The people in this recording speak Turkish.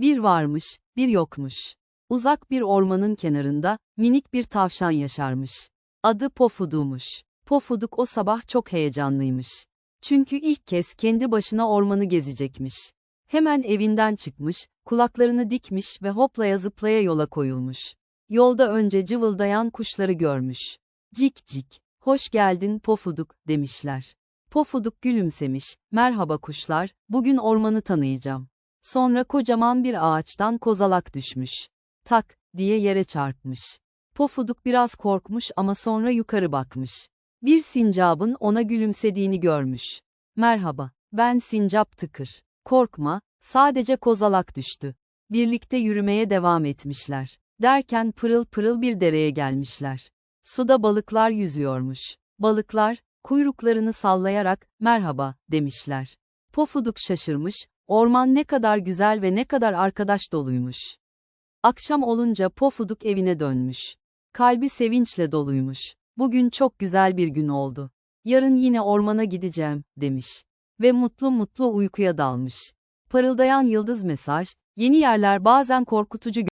Bir varmış, bir yokmuş. Uzak bir ormanın kenarında, minik bir tavşan yaşarmış. Adı Pofuduk'muş. Pofuduk o sabah çok heyecanlıymış. Çünkü ilk kez kendi başına ormanı gezecekmiş. Hemen evinden çıkmış, kulaklarını dikmiş ve hoplaya zıplaya yola koyulmuş. Yolda önce cıvıldayan kuşları görmüş. Cik cik, hoş geldin Pofuduk, demişler. Pofuduk gülümsemiş, merhaba kuşlar, bugün ormanı tanıyacağım. Sonra kocaman bir ağaçtan kozalak düşmüş. Tak, diye yere çarpmış. Pofuduk biraz korkmuş ama sonra yukarı bakmış. Bir sincabın ona gülümsediğini görmüş. Merhaba, ben sincap tıkır. Korkma, sadece kozalak düştü. Birlikte yürümeye devam etmişler. Derken pırıl pırıl bir dereye gelmişler. Suda balıklar yüzüyormuş. Balıklar, kuyruklarını sallayarak, merhaba, demişler. Pofuduk şaşırmış, orman ne kadar güzel ve ne kadar arkadaş doluymuş. Akşam olunca Pofuduk evine dönmüş. Kalbi sevinçle doluymuş. Bugün çok güzel bir gün oldu. Yarın yine ormana gideceğim, demiş. Ve mutlu mutlu uykuya dalmış. Parıldayan yıldız mesaj, yeni yerler bazen korkutucu